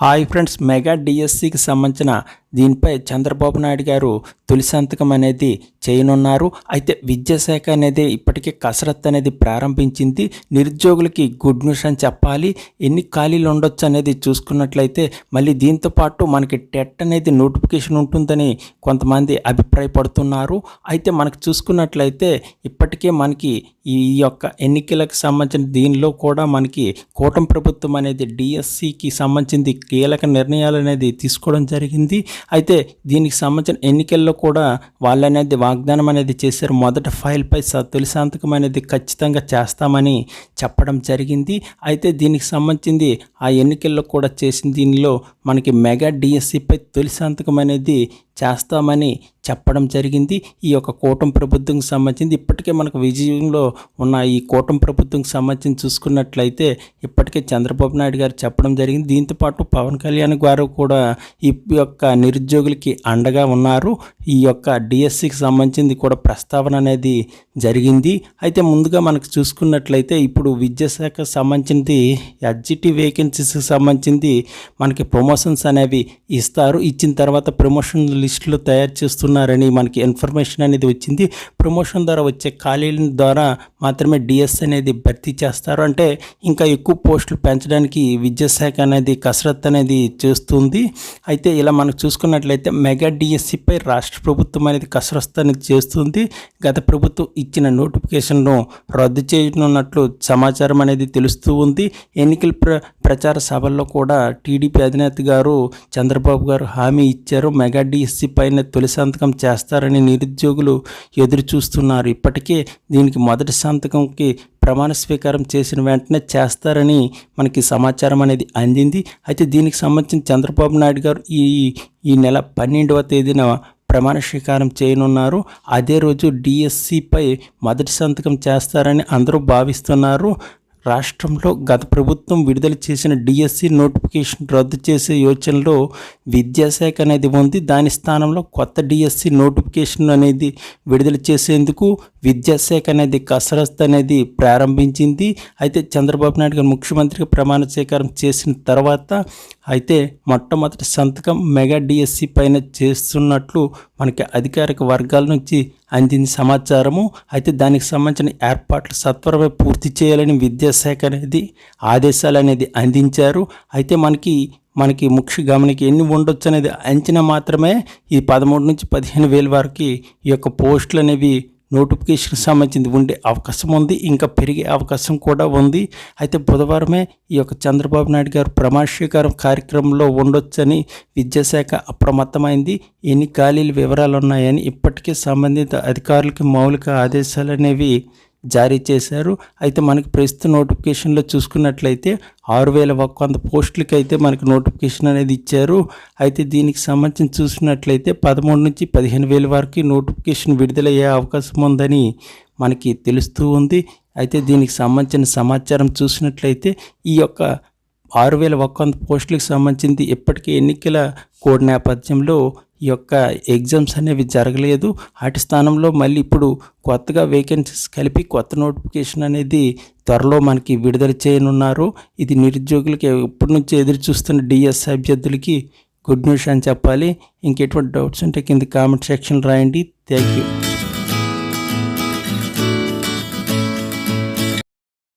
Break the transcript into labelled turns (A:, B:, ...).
A: Hi friends mega డిఎస్సికి సంబంధించిన దీనిపై చంద్రబాబు నాయుడు గారు తొలి సంతకం అనేది చేయనున్నారు. అయితే విద్యాశాఖ అనేది ఇప్పటికే కసరత్తు అనేది ప్రారంభించింది. నిరుద్యోగులకి గుడ్ న్యూస్ అని చెప్పాలి. ఎన్ని ఖాళీలు ఉండొచ్చు అనేది చూసుకున్నట్లయితే మళ్ళీ దీంతో పాటు మనకి టెట్ అనేది నోటిఫికేషన్ ఉంటుందని కొంతమంది అభిప్రాయపడుతున్నారు. అయితే మనకు చూసుకున్నట్లయితే ఇప్పటికే మనకి ఈ యొక్క ఎన్నికలకు సంబంధించిన దీనిలో కూడా మనకి కూటమి ప్రభుత్వం అనేది డిఎస్సికి సంబంధించింది కీలక నిర్ణయాలు అనేది తీసుకోవడం జరిగింది. అయితే దీనికి సంబంధించిన ఎన్నికల్లో కూడా వాళ్ళు అనేది వాగ్దానం అనేది చేశారు. మొదట ఫైల్పై తొలి సంతకం అనేది ఖచ్చితంగా చేస్తామని చెప్పడం జరిగింది. అయితే దీనికి సంబంధించింది ఆ ఎన్నికల్లో కూడా చేసిన దీనిలో మనకి మెగా డిఎస్సిపై తొలి సంతకం అనేది చేస్తామని చెప్పడం జరిగింది. ఈ యొక్క కూటమి ప్రభుత్వంకి సంబంధించింది ఇప్పటికే మనకు విజయంలో ఉన్న ఈ కూటమి ప్రభుత్వంకి సంబంధించి చూసుకున్నట్లయితే ఇప్పటికే చంద్రబాబు నాయుడు గారు చెప్పడం జరిగింది. దీంతో పాటు పవన్ కళ్యాణ్ గారు కూడా ఈ యొక్క నిరుద్యోగులకి అండగా ఉన్నారు. ఈ యొక్క డిఎస్సికి సంబంధించింది కూడా ప్రస్తావన అనేది జరిగింది. అయితే ముందుగా మనకు చూసుకున్నట్లయితే ఇప్పుడు విద్యాశాఖ సంబంధించింది ఎడ్జిటి వేకెన్సీస్కి సంబంధించింది మనకి ప్రమోషన్స్ అనేవి ఇస్తారు. ఇచ్చిన తర్వాత ప్రమోషన్లు లిస్టులు తయారు చేస్తున్నారని మనకి ఇన్ఫర్మేషన్ అనేది వచ్చింది. ప్రమోషన్ ద్వారా వచ్చే ఖాళీల ద్వారా మాత్రమే డిఎస్ అనేది భర్తీ చేస్తారు. అంటే ఇంకా ఎక్కువ పోస్టులు పెంచడానికి విద్యాశాఖ అనేది కసరత్తు అనేది చేస్తుంది. అయితే ఇలా మనం చూసుకున్నట్లయితే మెగా డిఎస్సిపై రాష్ట్ర ప్రభుత్వం అనేది కసరత్తు అనేది చేస్తుంది. గత ప్రభుత్వం ఇచ్చిన నోటిఫికేషన్ను రద్దు చేయనున్నట్లు సమాచారం అనేది తెలుస్తూ ఉంది. ఎన్నికల ప్ర ప్రచార సభల్లో కూడా టీడీపీ అధినేత గారు చంద్రబాబు గారు హామీ ఇచ్చారు. మెగా డిఎస్సి పైన తొలి సంతకం చేస్తారని నిరుద్యోగులు ఎదురు చూస్తున్నారు. ఇప్పటికే దీనికి మొదటి సంతకంకి ప్రమాణ స్వీకారం చేసిన వెంటనే చేస్తారని మనకి సమాచారం అనేది అందింది. అయితే దీనికి సంబంధించి చంద్రబాబు నాయుడు గారు ఈ ఈ నెల పన్నెండవ తేదీన ప్రమాణ స్వీకారం చేయనున్నారు. అదే రోజు డిఎస్సిపై మొదటి సంతకం చేస్తారని అందరూ భావిస్తున్నారు. రాష్ట్రంలో గత ప్రభుత్వం విడుదల చేసిన డిఎస్సి నోటిఫికేషన్ రద్దు చేసే యోచనలో విద్యాశాఖ అనేది ఉంది. దాని స్థానంలో కొత్త డిఎస్సి నోటిఫికేషన్ అనేది విడుదల చేసేందుకు విద్యాశాఖ అనేది కసరత్తు అనేది ప్రారంభించింది. అయితే చంద్రబాబు నాయుడు గారు ముఖ్యమంత్రికి ప్రమాణ స్వీకారం చేసిన తర్వాత అయితే మొట్టమొదటి సంతకం మెగా డిఎస్సి పైన చేస్తున్నట్లు మనకి అధికారిక వర్గాల నుంచి అందింది సమాచారము. అయితే దానికి సంబంధించిన ఏర్పాట్లు సత్వరమే పూర్తి చేయాలని విద్యాశాఖ అనేది ఆదేశాలు అనేది అందించారు. అయితే మనకి మనకి ముఖ్య గమనికి ఎన్ని ఉండొచ్చు అనేది అంచనా మాత్రమే ఈ పదమూడు నుంచి పదిహేను వేల వరకు ఈ యొక్క పోస్టులు అనేవి నోటిఫికేషన్ సంబంధించింది ఉండే అవకాశం ఉంది. ఇంకా పెరిగే అవకాశం కూడా ఉంది. అయితే బుధవారమే ఈ యొక్క చంద్రబాబు నాయుడు గారు ప్రమాణస్వీకారం కార్యక్రమంలో ఉండొచ్చని విద్యాశాఖ అప్రమత్తమైంది. ఎన్ని ఖాళీల వివరాలు ఉన్నాయని ఇప్పటికే సంబంధిత అధికారులకి మౌలిక ఆదేశాలు అనేవి జారీ చేశారు. అయితే మనకి ప్రస్తుత నోటిఫికేషన్లో చూసుకున్నట్లయితే ఆరు వేల ఒక్క వంద పోస్టులకి అయితే మనకి నోటిఫికేషన్ అనేది ఇచ్చారు. అయితే దీనికి సంబంధించి చూసినట్లయితే పదమూడు నుంచి పదిహేను వేల వరకు నోటిఫికేషన్ విడుదలయ్యే అవకాశం ఉందని మనకి తెలుస్తూ ఉంది. అయితే దీనికి సంబంధించిన సమాచారం చూసినట్లయితే ఈ యొక్క ఆరు వేల ఒక్క వంద పోస్టులకు సంబంధించింది. ఇప్పటికే ఎన్నికల కోడ్ నేపథ్యంలో ఈ యొక్క ఎగ్జామ్స్ అనేవి జరగలేదు. వాటి స్థానంలో మళ్ళీ ఇప్పుడు కొత్తగా వేకెన్సీస్ కలిపి కొత్త నోటిఫికేషన్ అనేది త్వరలో మనకి విడుదల చేయనున్నారు. ఇది నిరుద్యోగులకి ఎప్పటి నుంచి ఎదురు చూస్తున్న డిఎస్ అభ్యర్థులకి గుడ్ న్యూస్ అని చెప్పాలి. ఇంకెటువంటి డౌట్స్ ఉంటే కింద కామెంట్ సెక్షన్ రాయండి. Thank you.